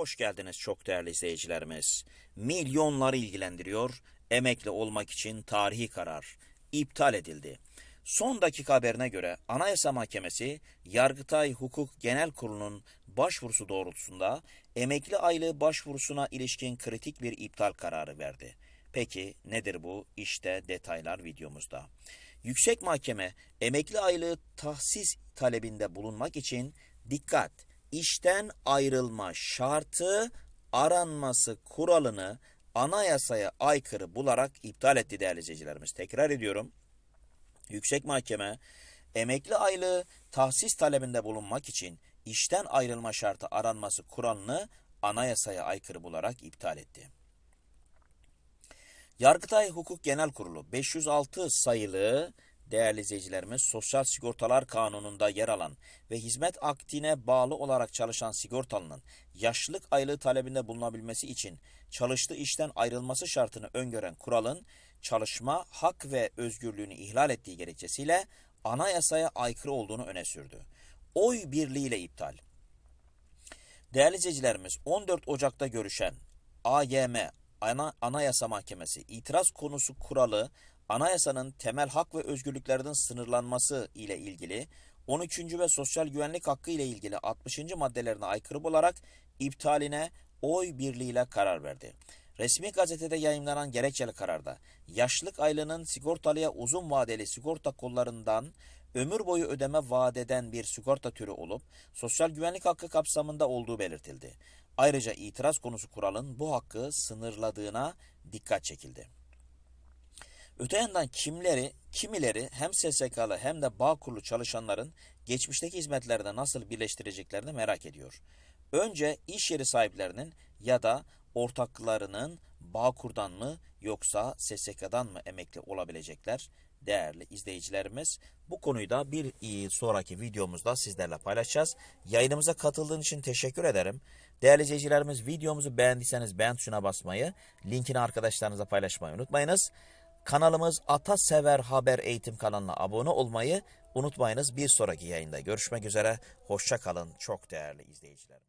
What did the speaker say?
Hoş geldiniz çok değerli izleyicilerimiz. Milyonları ilgilendiriyor. Emekli olmak için tarihi karar iptal edildi. Son dakika haberine göre Anayasa Mahkemesi Yargıtay Hukuk Genel Kurulu'nun başvurusu doğrultusunda emekli aylığı başvurusuna ilişkin kritik bir iptal kararı verdi. Peki nedir bu? İşte detaylar videomuzda. Yüksek Mahkeme emekli aylığı tahsis talebinde bulunmak için dikkat işten ayrılma şartı aranması kuralını anayasaya aykırı bularak iptal etti değerli izleyicilerimiz. Tekrar ediyorum. Yüksek Mahkeme emekli aylığı tahsis talebinde bulunmak için işten ayrılma şartı aranması kuralını anayasaya aykırı bularak iptal etti. Yargıtay Hukuk Genel Kurulu 506 sayılı değerli izleyicilerimiz Sosyal Sigortalar Kanunu'nda yer alan ve hizmet akdine bağlı olarak çalışan sigortalının yaşlılık aylığı talebinde bulunabilmesi için çalıştığı işten ayrılması şartını öngören kuralın çalışma hak ve özgürlüğünü ihlal ettiği gerekçesiyle anayasaya aykırı olduğunu öne sürdü. Oy birliğiyle iptal. Değerli izleyicilerimiz 14 Ocak'ta görüşen AYM Ana, Anayasa Mahkemesi itiraz konusu kuralı anayasanın temel hak ve özgürlüklerinin sınırlanması ile ilgili 13. ve sosyal güvenlik hakkı ile ilgili 60. maddelerine aykırı bularak iptaline oy birliğiyle karar verdi. Resmi gazetede yayınlanan gerekçeli kararda yaşlılık aylığının sigortalıya uzun vadeli sigorta kollarından ömür boyu ödeme vaat eden bir sigorta türü olup sosyal güvenlik hakkı kapsamında olduğu belirtildi. Ayrıca itiraz konusu kuralın bu hakkı sınırladığına dikkat çekildi. Öte yandan kimleri, kimileri hem SSK'lı hem de Bağkurlu çalışanların geçmişteki hizmetlerine nasıl birleştireceklerini merak ediyor. Önce iş yeri sahiplerinin ya da ortaklarının Bağkur'dan mı yoksa SSK'dan mı emekli olabilecekler? Değerli izleyicilerimiz bu konuyu da bir sonraki videomuzda sizlerle paylaşacağız. Yayınımıza katıldığın için teşekkür ederim. Değerli izleyicilerimiz videomuzu beğendiyseniz beğen tuşuna basmayı, linkini arkadaşlarınızla paylaşmayı unutmayınız. Kanalımız Ata Sever Haber Eğitim kanalına abone olmayı unutmayınız. Bir sonraki yayında görüşmek üzere. Hoşça kalın çok değerli izleyiciler.